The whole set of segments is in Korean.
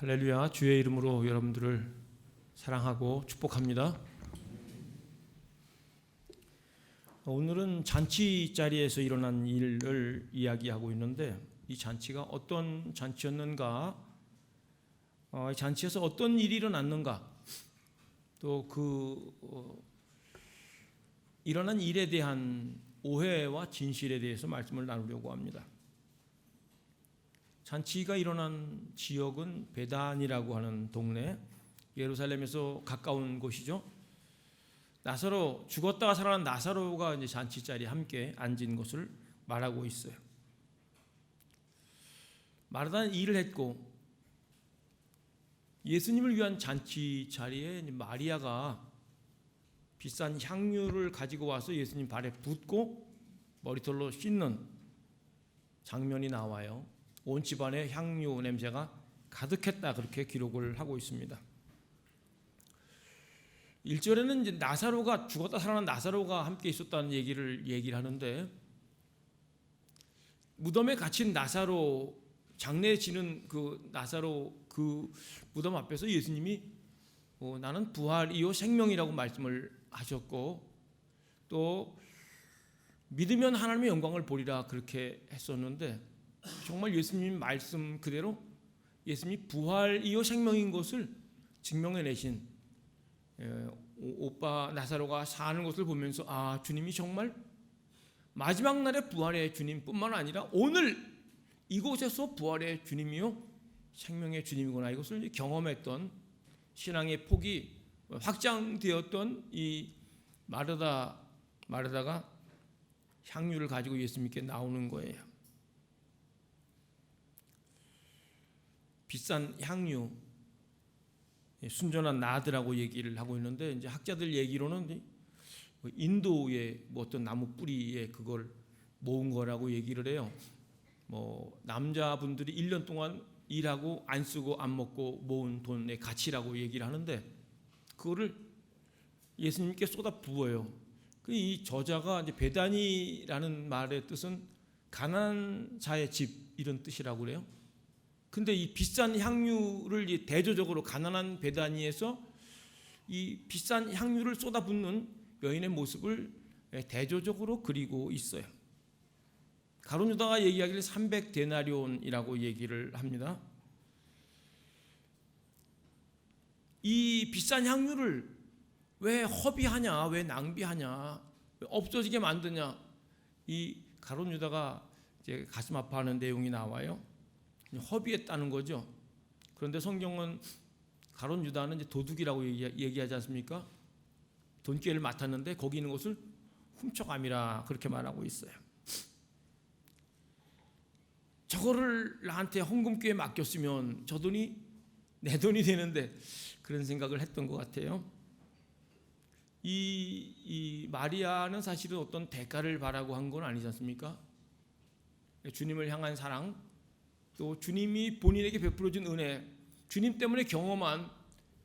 할렐루야 주의 이름으로 여러분들을 사랑하고 축복합니다. 오늘은 잔치 자리에서 일어난 일을 이야기하고 있는데 이 잔치가 어떤 잔치였는가, 어, 이 잔치에서 어떤 일이 일어났는가, 또그 어, 일어난 일에 대한 오해와 진실에 대해서 말씀을 나누려고 합니다. 잔치가 일어난 지역은 베단이라고 하는 동네, 예루살렘에서 가까운 곳이죠. 나사로 죽었다가 살아난 나사로가 이제 잔치 자리에 함께 앉은 것을 말하고 있어요. 마르다는 일을 했고 예수님을 위한 잔치 자리에 마리아가 비싼 향유를 가지고 와서 예수님 발에 붓고 머리털로 씻는 장면이 나와요. 온 집안에 향유 냄새가 가득했다 그렇게 기록을 하고 있습니다. 1절에는 이제 나사로가 죽었다 살아난 나사로가 함께 있었다는 얘기를 얘기를 하는데 무덤에 갇힌 나사로 장례 지는 그 나사로 그 무덤 앞에서 예수님이 어, 나는 부활이요 생명이라고 말씀을 하셨고 또 믿으면 하나님의 영광을 보리라 그렇게 했었는데 정말 예수님 말씀 그대로 예수님이 부활이요 생명인 것을 증명해 내신 오빠 나사로가 사는 것을 보면서 아 주님이 정말 마지막 날의 부활의 주님뿐만 아니라 오늘 이곳에서 부활의 주님이요 생명의 주님이구나 이것을 경험했던 신앙의 폭이 확장되었던 이 마르다 마르다가 향유를 가지고 예수님께 나오는 거예요. 비싼 향유 순전한 나드라고 얘기를 하고 있는데 이제 학자들 얘기로는 인도의 뭐 어떤 나무 뿌리에 그걸 모은 거라고 얘기를 해요. 뭐 남자분들이 1년 동안 일하고 안 쓰고 안 먹고 모은 돈의 가치라고 얘기를 하는데 그거를 예수님께 쏟아 부어요. 그이 저자가 이제 베다니라는 말의 뜻은 가난한 자의 집 이런 뜻이라고 그래요. 근데 이 비싼 향유를 대조적으로 가난한 베다니에서 이 비싼 향유를 쏟아붓는 여인의 모습을 대조적으로 그리고 있어요. 가론 유다가 얘기하기를 300 데나리온이라고 얘기를 합니다. 이 비싼 향유를 왜 허비하냐, 왜 낭비하냐, 왜 없어지게 만드냐, 이 가론 유다가 이제 가슴 아파하는 내용이 나와요. 허비했다는 거죠. 그런데 성경은 가론 유다는 이제 도둑이라고 얘기, 하지 않습니까? 돈기회를 맡았는데 거기 있는 것을 훔쳐감이라 그렇게 말하고 있어요. 저거를 나한테 헌금교에 맡겼으면 저 돈이 내 돈이 되는데 그런 생각을 했던 것 같아요. 이, 이 마리아는 사실은 어떤 대가를 바라고 한 건 아니지 않습니까? 주님을 향한 사랑, 또 주님이 본인에게 베풀어 준 은혜, 주님 때문에 경험한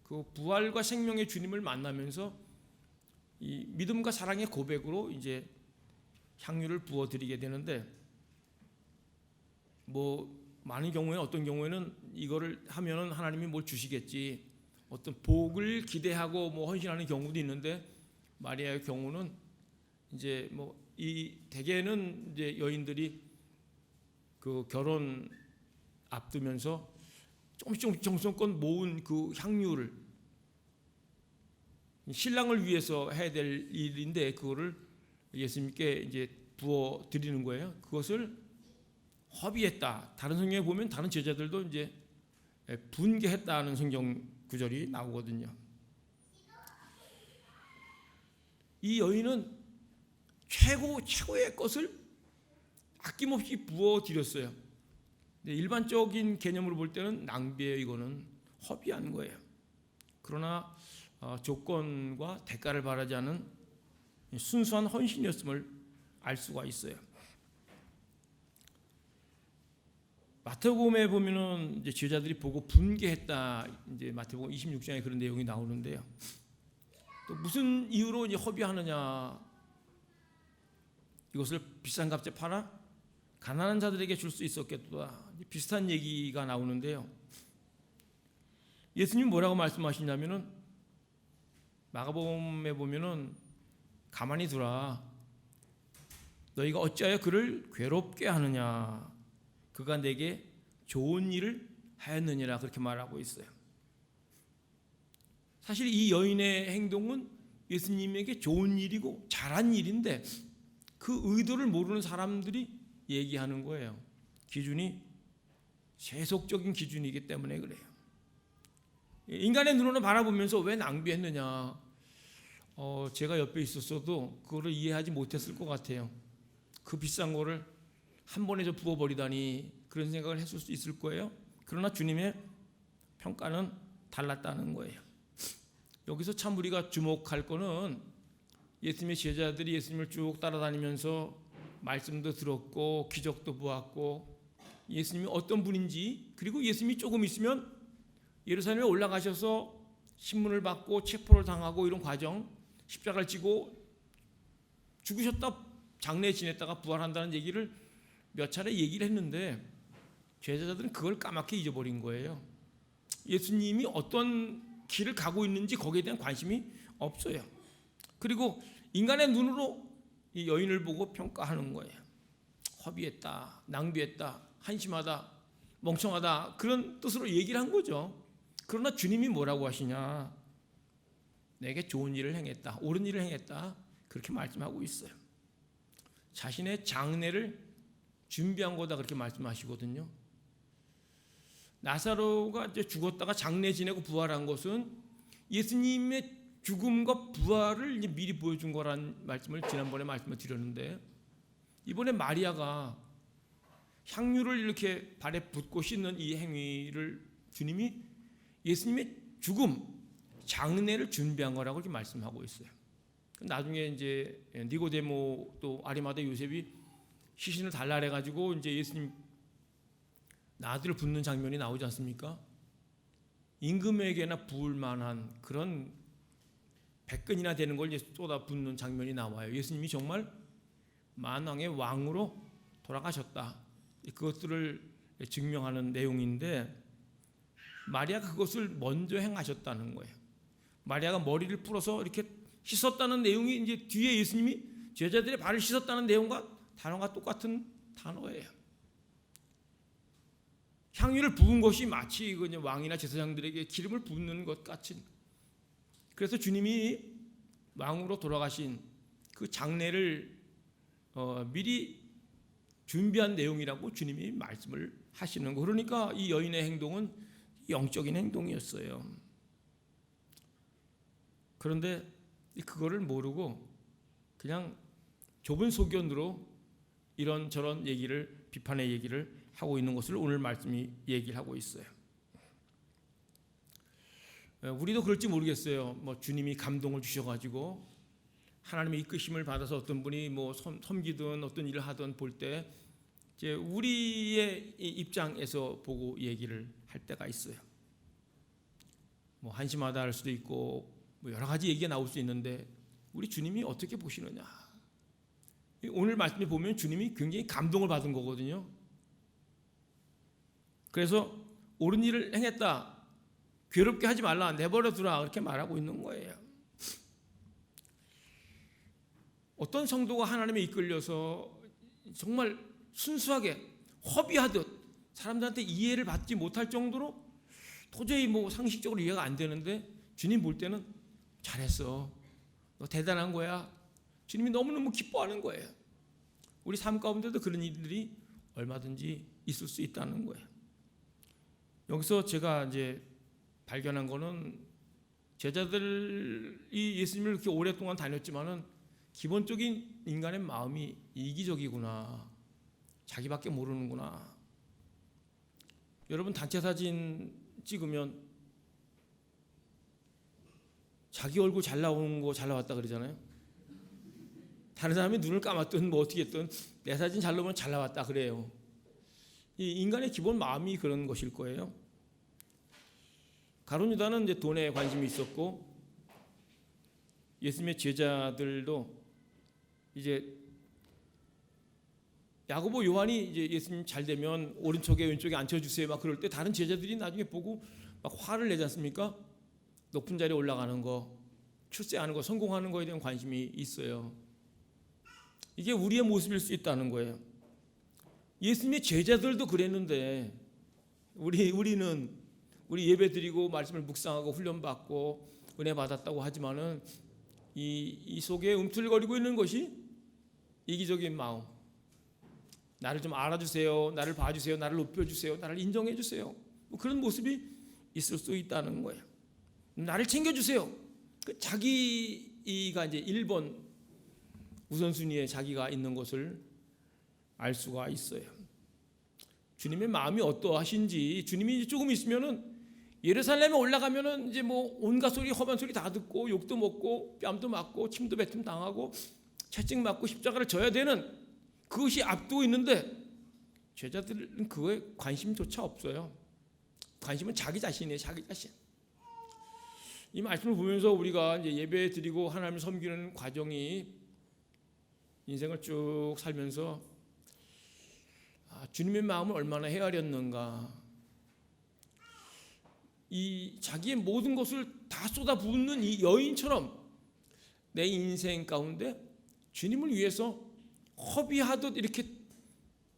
그 부활과 생명의 주님을 만나면서 이 믿음과 사랑의 고백으로 이제 향유를 부어 드리게 되는데 뭐 많은 경우에 어떤 경우에는 이거를 하면은 하나님이 뭘 주시겠지 어떤 복을 기대하고 뭐 헌신하는 경우도 있는데 마리아의 경우는 이제 뭐 이 대개는 이제 여인들이 그 결혼 앞두면서 조금씩 정성껏 모은 그 향유를 신랑을 위해서 해야 될 일인데 그거를 예수님께 이제 부어 드리는 거예요. 그것을 허비했다. 다른 성경에 보면 다른 제자들도 이제 분개했다는 성경 구절이 나오거든요. 이 여인은 최고 최고의 것을 아낌없이 부어 드렸어요. 일반적인 개념으로 볼 때는 낭비예요. 이거는 허비한 거예요. 그러나 어, 조건과 대가를 바라지 않은 순수한 헌신이었음을 알 수가 있어요. 마태복음에 보면은 이제 제자들이 보고 분개했다. 이제 마태복음 26장에 그런 내용이 나오는데요. 또 무슨 이유로 이제 허비하느냐? 이것을 비싼 값에 팔아 가난한 자들에게 줄 수 있었겠다. 비슷한 얘기가 나오는데요. 예수님 뭐라고 말씀하시냐면은 마가복음에 보면은 가만히 두라. 너희가 어찌하여 그를 괴롭게 하느냐? 그가 내게 좋은 일을 하였느니라 그렇게 말하고 있어요. 사실 이 여인의 행동은 예수님에게 좋은 일이고 잘한 일인데 그 의도를 모르는 사람들이 얘기하는 거예요. 기준이 세속적인 기준이기 때문에 그래요. 인간의 눈으로 바라보면서 왜 낭비했느냐? 어, 제가 옆에 있었어도 그거를 이해하지 못했을 것 같아요. 그 비싼 거를 한 번에 저 부어버리다니 그런 생각을 했을 수 있을 거예요. 그러나 주님의 평가는 달랐다는 거예요. 여기서 참 우리가 주목할 거는 예수님의 제자들이 예수님을 쭉 따라다니면서 말씀도 들었고 기적도 보았고 예수님이 어떤 분인지 그리고 예수님이 조금 있으면 예루살렘에 올라가셔서 신문을 받고 체포를 당하고 이런 과정 십자가를 지고 죽으셨다 장례 지냈다가 부활한다는 얘기를 몇 차례 얘기를 했는데 제자들은 그걸 까맣게 잊어버린 거예요. 예수님이 어떤 길을 가고 있는지 거기에 대한 관심이 없어요. 그리고 인간의 눈으로 이 여인을 보고 평가하는 거예요. 허비했다, 낭비했다, 한심하다, 멍청하다 그런 뜻으로 얘기를 한 거죠. 그러나 주님이 뭐라고 하시냐? 내게 좋은 일을 행했다, 옳은 일을 행했다 그렇게 말씀하고 있어요. 자신의 장례를 준비한 거다 그렇게 말씀하시거든요. 나사로가 이제 죽었다가 장례 지내고 부활한 것은 예수님의 죽음과 부활을 이제 미리 보여준 거란 말씀을 지난번에 말씀을 드렸는데 이번에 마리아가 향유를 이렇게 발에 붓고 씻는 이 행위를 주님이 예수님의 죽음, 장례를 준비한 거라고 이렇게 말씀하고 있어요. 나중에 이제 니고데모 또 아리마다 요셉이 시신을 달라 해 가지고 이제 예수님 나들을 붓는 장면이 나오지 않습니까? 임금에게나 부을 만한 그런 백근이나 되는 걸 쏟아 붓는 장면이 나와요. 예수님이 정말 만왕의 왕으로 돌아가셨다. 그것들을 증명하는 내용인데 마리아가 그것을 먼저 행하셨다는 거예요. 마리아가 머리를 풀어서 이렇게 씻었다는 내용이 이제 뒤에 예수님이 제자들의 발을 씻었다는 내용과 단어가 똑같은 단어예요. 향유를 부은 것이 마치 그냥 왕이나 제사장들에게 기름을 붓는 것 같은. 그래서 주님이 왕으로 돌아가신 그 장례를 어, 미리 준비한 내용이라고 주님이 말씀을 하시는 거. 그러니까 이 여인의 행동은 영적인 행동이었어요. 그런데 그거를 모르고 그냥 좁은 소견으로 이런 저런 얘기를 비판의 얘기를 하고 있는 것을 오늘 말씀이 얘기를 하고 있어요. 우리도 그럴지 모르겠어요. 뭐 주님이 감동을 주셔가지고 하나님의 이끄심을 받아서 어떤 분이 뭐 섬기든 어떤 일을 하든 볼 때 이제 우리의 입장에서 보고 얘기를 할 때가 있어요. 뭐 한심하다 할 수도 있고 뭐 여러 가지 얘기가 나올 수 있는데 우리 주님이 어떻게 보시느냐? 오늘 말씀에 보면 주님이 굉장히 감동을 받은 거거든요. 그래서 옳은 일을 행했다. 괴롭게 하지 말라. 내버려 두라. 그렇게 말하고 있는 거예요. 어떤 성도가 하나님에 이끌려서 정말 순수하게 허비하듯 사람들한테 이해를 받지 못할 정도로 도저히 뭐 상식적으로 이해가 안 되는데 주님 볼 때는 잘했어. 너 대단한 거야. 주님이 너무너무 기뻐하는 거예요. 우리 삶 가운데도 그런 일들이 얼마든지 있을 수 있다는 거예요. 여기서 제가 이제 발견한 거는 제자들이 예수님을 이렇게 오랫동안 다녔지만은 기본적인 인간의 마음이 이기적이구나. 자기밖에 모르는구나. 여러분 단체 사진 찍으면 자기 얼굴 잘 나오는 거 잘 나왔다 그러잖아요. 다른 사람이 눈을 감았든 뭐 어떻게 했든 내 사진 잘 나오면 잘 나왔다 그래요. 이 인간의 기본 마음이 그런 것일 거예요. 가론 유다는 이제 돈에 관심이 있었고 예수님의 제자들도 이제 야고보 요한이 이제 예수님 잘 되면 오른쪽에 왼쪽에 앉혀 주세요 막 그럴 때 다른 제자들이 나중에 보고 막 화를 내지 않습니까? 높은 자리에 올라가는 거, 출세하는 거, 성공하는 거에 대한 관심이 있어요. 이게 우리의 모습일 수 있다는 거예요. 예수님의 제자들도 그랬는데 우리 우리는 우리 예배 드리고 말씀을 묵상하고 훈련 받고 은혜 받았다고 하지만은 이, 이 속에 움틀거리고 있는 것이 이기적인 마음. 나를 좀 알아주세요. 나를 봐주세요. 나를 높여주세요. 나를 인정해주세요. 뭐 그런 모습이 있을 수 있다는 거예요. 나를 챙겨주세요. 그 자기가 이제 1번 우선순위에 자기가 있는 것을 알 수가 있어요. 주님의 마음이 어떠하신지 주님이 조금 있으면은 예루살렘에 올라가면은 이제 뭐 온갖 소리 험한 소리 다 듣고 욕도 먹고 뺨도 맞고 침도 뱉음 당하고 채찍 맞고 십자가를 져야 되는 그것이 앞두고 있는데 제자들은 그거에 관심조차 없어요. 관심은 자기 자신이에요, 자기 자신. 이 말씀을 보면서 우리가 이제 예배 드리고 하나님을 섬기는 과정이 인생을 쭉 살면서 아, 주님의 마음을 얼마나 헤아렸는가. 이 자기의 모든 것을 다 쏟아붓는 이 여인처럼 내 인생 가운데 주님을 위해서 허비하듯 이렇게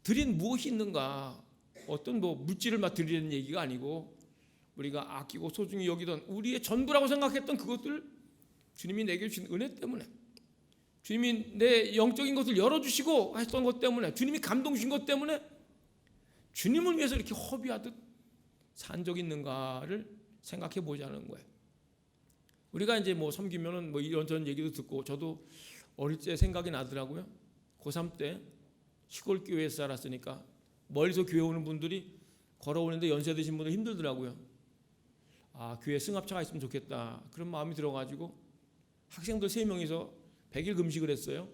드린 무엇이 있는가? 어떤 뭐 물질을 막 드리는 얘기가 아니고 우리가 아끼고 소중히 여기던 우리의 전부라고 생각했던 그것들 주님이 내게 주신 은혜 때문에 주님이 내 영적인 것을 열어주시고 했던 것 때문에 주님이 감동 주신 것 때문에 주님을 위해서 이렇게 허비하듯 산 적 있는가를 생각해 보자는 거예요. 우리가 이제 뭐 섬기면은 뭐 이런저런 얘기도 듣고 저도 어릴 때 생각이 나더라고요. 고3 때 시골 교회에서 살았으니까 멀리서 교회 오는 분들이 걸어오는데 연세 드신 분들 힘들더라고요. 아 교회 승합차가 있으면 좋겠다 그런 마음이 들어가지고 학생들 세 명이서 100일 금식을 했어요.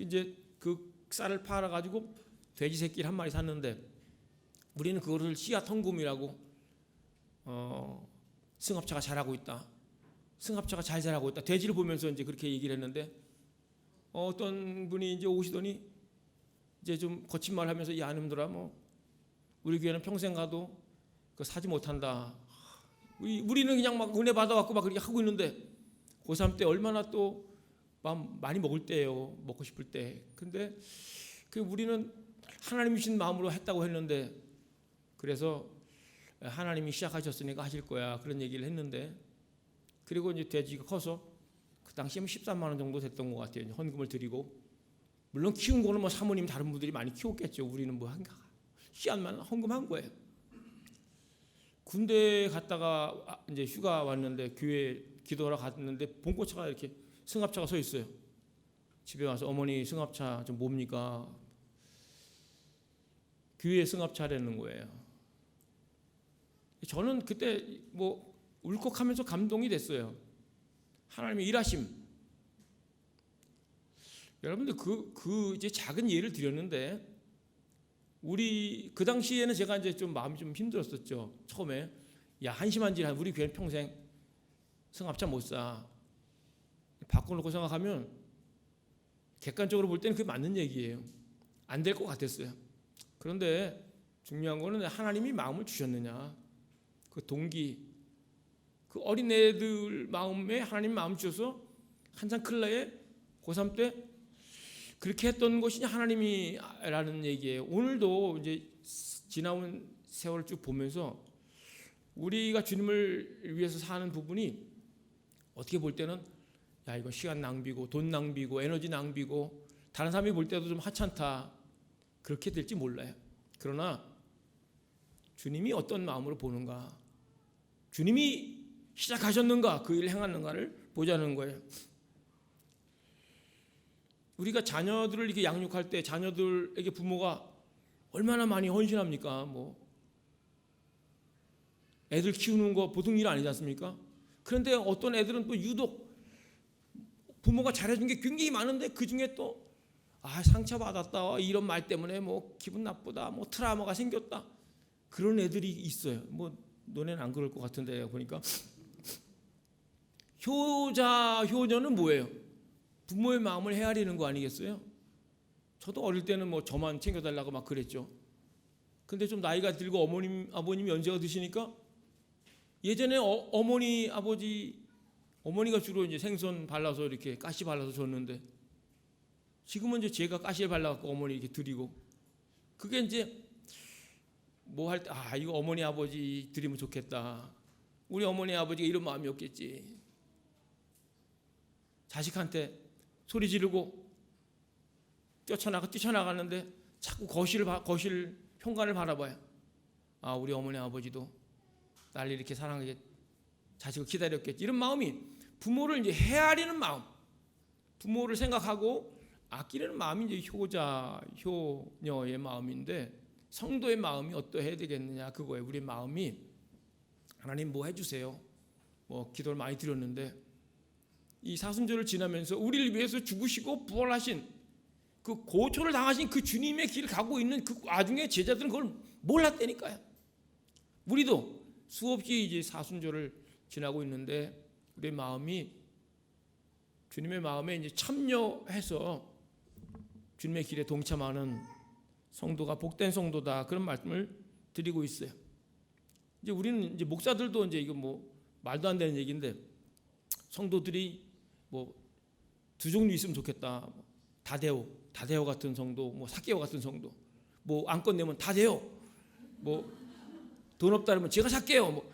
이제 그 쌀을 팔아 가지고 돼지 새끼를 한 마리 샀는데 우리는 그거를 씨앗 헌금이라고 어, 승합차가 잘하고 있다. 승합차가 잘 자라고 있다. 돼지를 보면서 이제 그렇게 얘기를 했는데 어떤 분이 이제 오시더니 이제 좀 거친 말 하면서 이 아놈들아 뭐 우리 교회는 평생 가도 그 사지 못한다. 우리, 우리는 그냥 막 은혜 받아갖고 막 그렇게 하고 있는데 고3 때 얼마나 또 마음 많이 먹을 때예요. 먹고 싶을 때. 근데 그 우리는 하나님 주신 마음으로 했다고 했는데 그래서 하나님이 시작하셨으니까 하실 거야 그런 얘기를 했는데 그리고 이제 돼지가 커서 그 당시에 13만 원 정도 됐던 것 같아요. 헌금을 드리고 물론 키운 거는 뭐 사모님 다른 분들이 많이 키웠겠죠. 우리는 뭐 한가 씨앗만 헌금한 거예요. 군대 갔다가 아, 이제 휴가 왔는데 교회 기도하러 갔는데 봉고차가 이렇게 승합차가 서 있어요. 집에 와서 어머니 승합차 좀 뭡니까? 교회 승합차라는 거예요. 저는 그때 뭐 울컥하면서 감동이 됐어요. 하나님의 일하심. 여러분들 그, 그 이제 작은 예를 드렸는데 우리 그 당시에는 제가 이제 좀 마음이 좀 힘들었었죠. 처음에 야 한심한 짓 우리 교회 평생 승합차 못 사. 바꿔놓고 생각하면 객관적으로 볼 때는 그게 맞는 얘기예요. 안 될 것 같았어요. 그런데 중요한 거는 하나님이 마음을 주셨느냐. 그 동기, 그 어린애들 마음에 하나님 마음 주셔서 한참 클라에 고3 때 그렇게 했던 것이 하나님이라는 얘기예요. 오늘도 이제 지나온 세월을 쭉 보면서 우리가 주님을 위해서 사는 부분이 어떻게 볼 때는 야 이거 시간 낭비고 돈 낭비고 에너지 낭비고 다른 사람이 볼 때도 좀 하찮다 그렇게 될지 몰라요. 그러나 주님이 어떤 마음으로 보는가 주님이 시작하셨는가 그 일을 행하는가를 보자는 거예요. 우리가 자녀들을 이렇게 양육할 때 자녀들에게 부모가 얼마나 많이 헌신합니까? 뭐 애들 키우는 거 보통 일 아니지 않습니까? 그런데 어떤 애들은 또 유독 부모가 잘해준 게 굉장히 많은데 그 중에 또 아, 상처받았다. 이런 말 때문에 뭐 기분 나쁘다. 뭐 트라우마가 생겼다. 그런 애들이 있어요. 뭐 너네는 안 그럴 것 같은데 보니까 효자 효녀는 뭐예요? 부모의 마음을 헤아리는 거 아니겠어요? 저도 어릴 때는 뭐 저만 챙겨달라고 막 그랬죠. 근데 좀 나이가 들고 어머님 아버님 연세가 드시니까 예전에 어, 머니 아버지 어머니가 주로 이제 생선 발라서 이렇게 가시 발라서 줬는데 지금은 이제 제가 가시를 발라갖고 어머니 이렇게 드리고 그게 이제 뭐 할 때 아 이거 어머니 아버지 드리면 좋겠다. 우리 어머니 아버지가 이런 마음이었겠지. 자식한테 소리 지르고 뛰쳐나가 뛰쳐나가는데 자꾸 거실을 봐- 거실 현관을 바라봐요. 아 우리 어머니 아버지도 날 이렇게 사랑하게 자식을 기다렸겠지. 이런 마음이 부모를 이제 헤아리는 마음, 부모를 생각하고 아끼는 마음이 이제 효자 효녀의 마음인데 성도의 마음이 어떠해야 되겠느냐 그거예요. 우리 마음이 하나님 뭐 해주세요. 뭐 기도를 많이 드렸는데 이 사순절을 지나면서 우리를 위해서 죽으시고 부활하신 그 고초를 당하신 그 주님의 길을 가고 있는 그 와중에 제자들은 그걸 몰랐다니까요. 우리도 수없이 이제 사순절을 지나고 있는데 우리 마음이 주님의 마음에 이제 참여해서 주님의 길에 동참하는 성도가 복된 성도다 그런 말씀을 드리고 있어요. 이제 우리는 이제 목사들도 이제 이거 뭐 말도 안 되는 얘기인데 성도들이 뭐 두 종류 있으면 좋겠다. 뭐 다데오, 다데오 같은 성도, 뭐 사케오 같은 성도, 뭐 안건 내면 다데오, 뭐 돈 없다 그러면 제가 살게요. 뭐.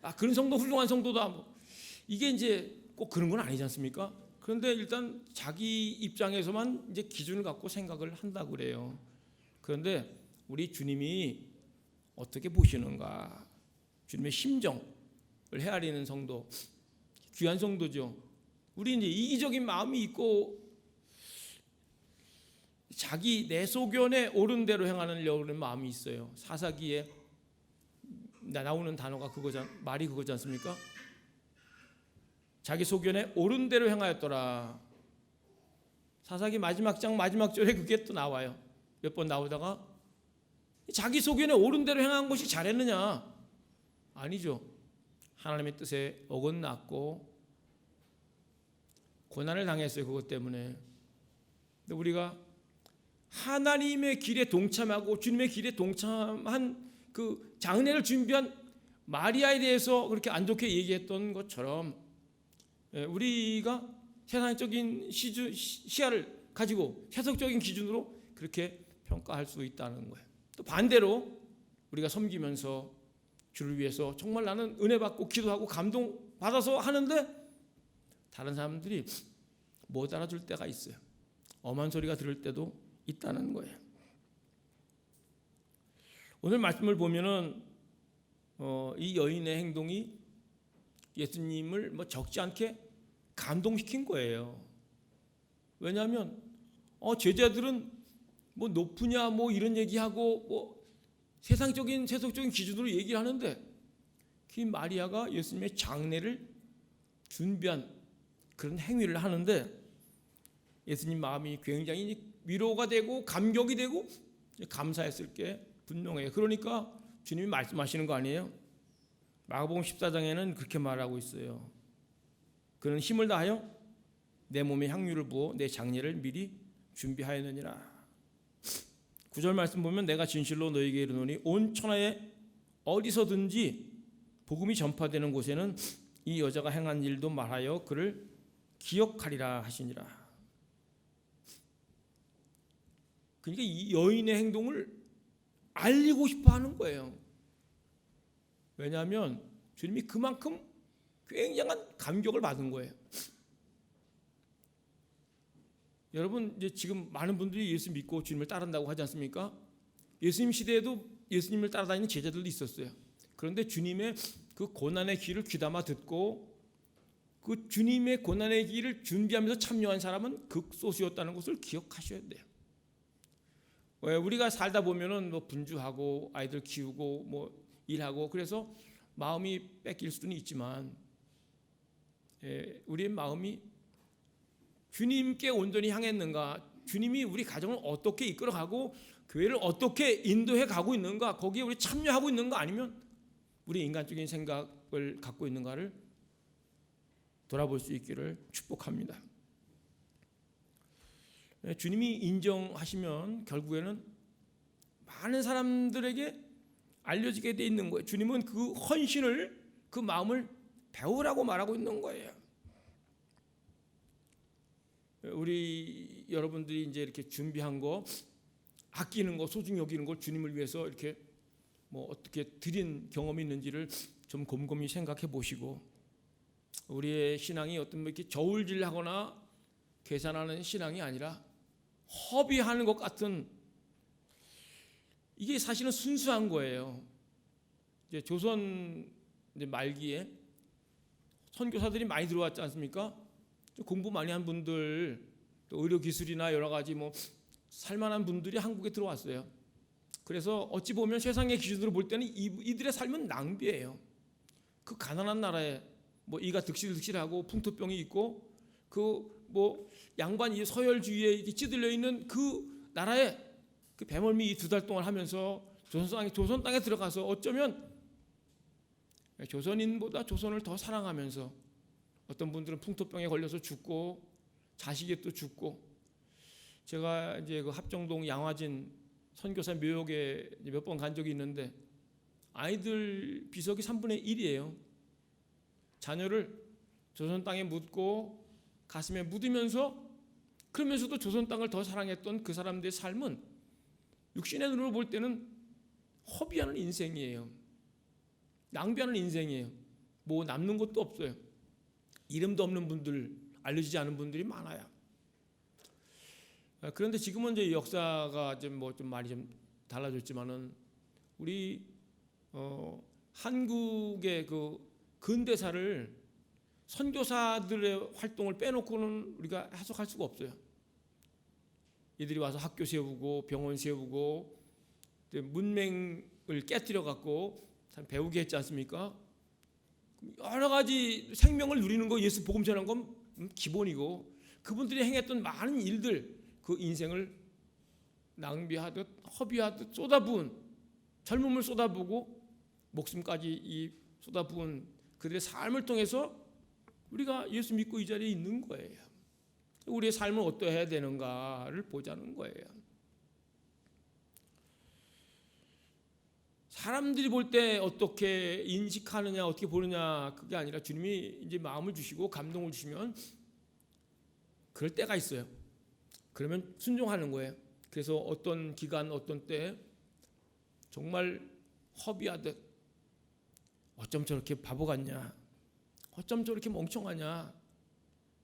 아 그런 성도 훌륭한 성도다. 뭐. 이게 이제 꼭 그런 건 아니지 않습니까? 그런데 일단 자기 입장에서만 이제 기준을 갖고 생각을 한다고 그래요. 그런데 우리 주님이 어떻게 보시는가? 주님의 심정을 헤아리는 성도, 귀한 성도죠. 우리 이제 이기적인 마음이 있고 자기 내 소견에 옳은 대로 행하려는 마음이 있어요. 사사기에 나- 나오는 단어가 그거잖 말이 그거지 않습니까? 자기 소견에 옳은 대로 행하였더라. 사사기 마지막 장 마지막 절에 그게 또 나와요. 몇 번 나오다가 자기 소견에 옳은 대로 행한 것이 잘했느냐? 아니죠. 하나님의 뜻에 어긋났고 고난을 당했어요. 그것 때문에. 근데 우리가 하나님의 길에 동참하고 주님의 길에 동참한 그 장례를 준비한 마리아에 대해서 그렇게 안 좋게 얘기했던 것처럼 예, 우리가 세상적인 시주, 시- 시야를 가지고 세속적인 기준으로 그렇게 평가할 수 있다는 거예요. 또 반대로 우리가 섬기면서 주를 위해서 정말 나는 은혜 받고 기도하고 감동 받아서 하는데 다른 사람들이 못 알아줄 때가 있어요. 엄한 소리가 들을 때도 있다는 거예요. 오늘 말씀을 보면은 어, 이 여인의 행동이 예수님을 뭐 적지 않게 감동시킨 거예요. 왜냐하면 어, 제자들은 뭐 높으냐 뭐 이런 얘기하고 뭐 세상적인 세속적인 기준으로 얘기를 하는데 그 마리아가 예수님의 장례를 준비한 그런 행위를 하는데 예수님 마음이 굉장히 위로가 되고 감격이 되고 감사했을 게 분명해요. 그러니까 주님이 말씀하시는 거 아니에요? 마가복음 14장에는 그렇게 말하고 있어요. 그는 힘을 다하여 내 몸에 향유를 부어 내 장례를 미리 준비하였느니라. 구절 말씀 보면 내가 진실로 너에게 이르노니 온 천하에 어디서든지 복음이 전파되는 곳에는 이 여자가 행한 일도 말하여 그를 기억하리라 하시니라. 그러니까 이 여인의 행동을 알리고 싶어 하는 거예요. 왜냐하면 주님이 그만큼 굉장한 감격을 받은 거예요. 여러분 이제 지금 많은 분들이 예수 믿고 주님을 따른다고 하지 않습니까? 예수님 시대에도 예수님을 따라다니는 제자들도 있었어요. 그런데 주님의 그 고난의 길을 귀담아 듣고 그 주님의 고난의 길을 준비하면서 참여한 사람은 극소수였다는 것을 기억하셔야 돼요. 왜 우리가 살다 보면은 뭐 분주하고 아이들 키우고 뭐 일하고 그래서 마음이 뺏길 수는 있지만 예, 우리의 마음이 주님께 온전히 향했는가? 주님이 우리 가정을 어떻게 이끌어가고 교회를 어떻게 인도해 가고 있는가? 거기에 우리 참여하고 있는가? 아니면 우리 인간적인 생각을 갖고 있는가를 돌아볼 수 있기를 축복합니다. 예, 주님이 인정하시면 결국에는 많은 사람들에게 알려지게 돼 있는 거예요. 주님은 그 헌신을 그 마음을 배우라고 말하고 있는 거예요. 우리 여러분들이 이제 이렇게 준비한 거 아끼는 거 소중히 여기는 걸 주님을 위해서 이렇게 뭐 어떻게 드린 경험이 있는지를 좀 곰곰이 생각해 보시고 우리의 신앙이 어떤 뭐 이렇게 저울질하거나 계산하는 신앙이 아니라 허비하는 것 같은 이게 사실은 순수한 거예요. 이제 조선 이제 말기에 선교사들이 많이 들어왔지 않습니까? 공부 많이 한 분들, 또 의료 기술이나 여러 가지 뭐 살만한 분들이 한국에 들어왔어요. 그래서 어찌 보면 세상의 기준으로 볼 때는 이, 이들의 삶은 낭비예요. 그 가난한 나라에 뭐 이가 득실득실하고 풍토병이 있고 그 뭐 양반 이 서열주의에 이렇게 찌들려 있는 그 나라에 그 배멀미 두 달 동안 하면서 조선 땅에 조선 땅에 들어가서 어쩌면 조선인보다 조선을 더 사랑하면서 어떤 분들은 풍토병에 걸려서 죽고 자식이 또 죽고 제가 이제 그 합정동 양화진 선교사 묘역에 몇 번 간 적이 있는데 아이들 비석이 3분의 1이에요. 자녀를 조선 땅에 묻고 가슴에 묻으면서 그러면서도 조선 땅을 더 사랑했던 그 사람들의 삶은 육신의 눈으로 볼 때는 허비하는 인생이에요. 낭비하는 인생이에요. 뭐 남는 것도 없어요. 이름도 없는 분들, 알려지지 않은 분들이 많아요. 아, 그런데 지금은 이제 역사가 좀 뭐 좀 많이 좀 달라졌지만은 우리 어 한국의 그 근대사를 선교사들의 활동을 빼놓고는 우리가 해석할 수가 없어요. 이들이 와서 학교 세우고 병원 세우고 문맹을 깨뜨려 갖고 참 배우게 했지 않습니까? 여러 가지 생명을 누리는 거 예수 복음 전한 건 기본이고 그분들이 행했던 많은 일들 그 인생을 낭비하듯 허비하듯 쏟아부은 젊음을 쏟아부고 목숨까지 이 쏟아부은 그들의 삶을 통해서 우리가 예수 믿고 이 자리에 있는 거예요. 우리의 삶을 어떠해야 되는가를 보자는 거예요. 사람들이 볼 때 어떻게 인식하느냐, 어떻게 보느냐 그게 아니라 주님이 이제 마음을 주시고 감동을 주시면 그럴 때가 있어요. 그러면 순종하는 거예요. 그래서 어떤 기간, 어떤 때 정말 허비하듯 어쩜 저렇게 바보 같냐, 어쩜 저렇게 멍청하냐.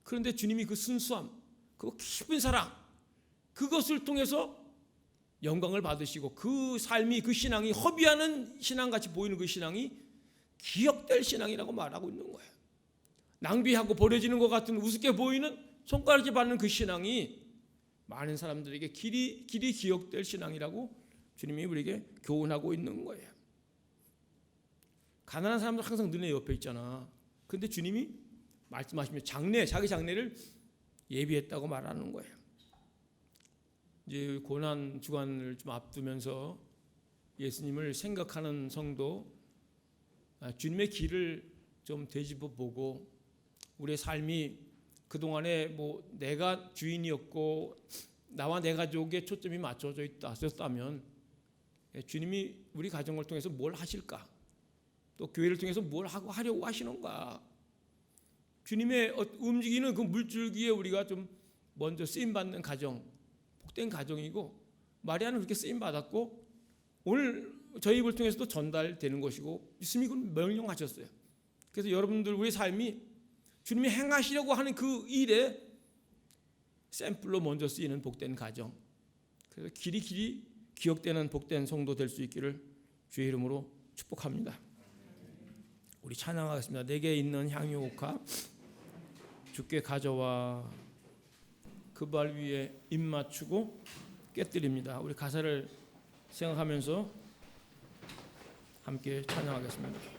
그런데 주님이 그 순수함, 그 깊은 사랑, 그것을 통해서 영광을 받으시고 그 삶이 그 신앙이 허비하는 신앙같이 보이는 그 신앙이 기억될 신앙이라고 말하고 있는 거예요. 낭비하고 버려지는 것 같은 우습게 보이는 손가락질 받는 그 신앙이 많은 사람들에게 길이 길이 기억될 신앙이라고 주님이 우리에게 교훈하고 있는 거예요. 가난한 사람들 항상 너네 옆에 있잖아. 근데 주님이 말씀하시면 장례 자기 장례를 예비했다고 말하는 거예요. 이제 고난 주간을 좀 앞두면서 예수님을 생각하는 성도 아, 주님의 길을 좀 되짚어 보고 우리의 삶이 그 동안에 뭐 내가 주인이었고 나와 내 가족에 초점이 맞춰져 있다면 예, 주님이 우리 가정을 통해서 뭘 하실까? 또 교회를 통해서 뭘 하고 하려고 하시는가? 주님의 어, 움직이는 그 물줄기에 우리가 좀 먼저 쓰임 받는 가정, 복된 가정이고 마리아는 그렇게 쓰임 받았고 오늘 저희 입을 통해서도 전달되는 것이고 예수님이 그 명령하셨어요. 그래서 여러분들 우리 삶이 주님이 행하시려고 하는 그 일에 샘플로 먼저 쓰이는 복된 가정. 그래서 길이 길이 기억되는 복된 성도 될 수 있기를 주의 이름으로 축복합니다. 우리 찬양하겠습니다. 내게 있는 향유 옥합 주께 가져와 그 발 위에 입 맞추고 깨뜨립니다. 우리 가사를 생각하면서 함께 찬양하겠습니다.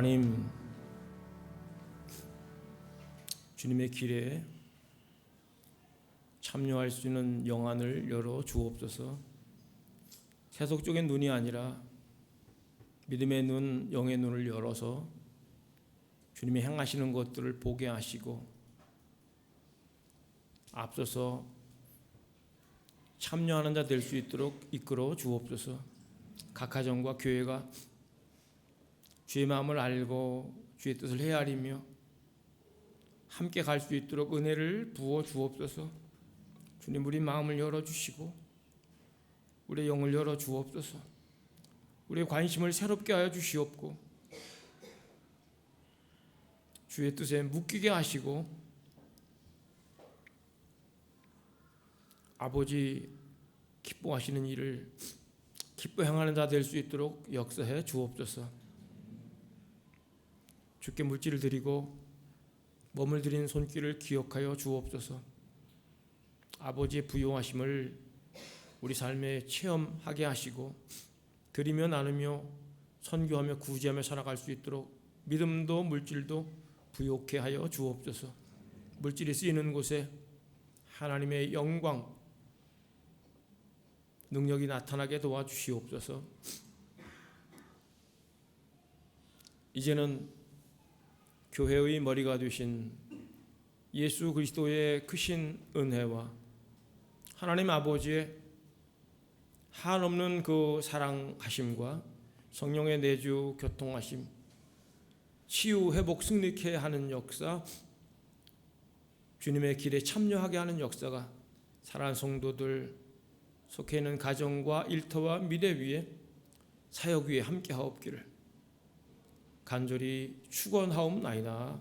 하나님 주님의 길에 참여할 수 있는 영안을 열어 주옵소서. 세속적인 눈이 아니라 믿음의 눈, 영의 눈을 열어서 주님이 행하시는 것들을 보게 하시고 앞서서 참여하는 자 될 수 있도록 이끌어 주옵소서. 각하정과 교회가 주의 마음을 알고 주의 뜻을 헤아리며 함께 갈 수 있도록 은혜를 부어 주옵소서. 주님 우리 마음을 열어 주시고 우리의 영을 열어 주옵소서. 우리의 관심을 새롭게 하여 주시옵고 주의 뜻에 묶이게 하시고 아버지 기뻐하시는 일을 기뻐 행하는 자 될 수 있도록 역사해 주옵소서. 주께 물질을 드리고 몸을 드린 손길을 기억하여 주옵소서. 아버지의 부요하심을 우리 삶에 체험하게 하시고 드리며 나누며 선교하며 구제하며 살아갈 수 있도록 믿음도 물질도 부요케 하여 주옵소서. 물질이 쓰이는 곳에 하나님의 영광 능력이 나타나게 도와주시옵소서. 이제는 교회의 머리가 되신 예수 그리스도의 크신 은혜와 하나님 아버지의 한없는 그 사랑하심과 성령의 내주 교통하심 치유 회복 승리케 하는 역사 주님의 길에 참여하게 하는 역사가 사랑하는 성도들 속해 있는 가정과 일터와 미래 위에 사역 위에 함께 하옵기를 간절히 축원하옵나이다.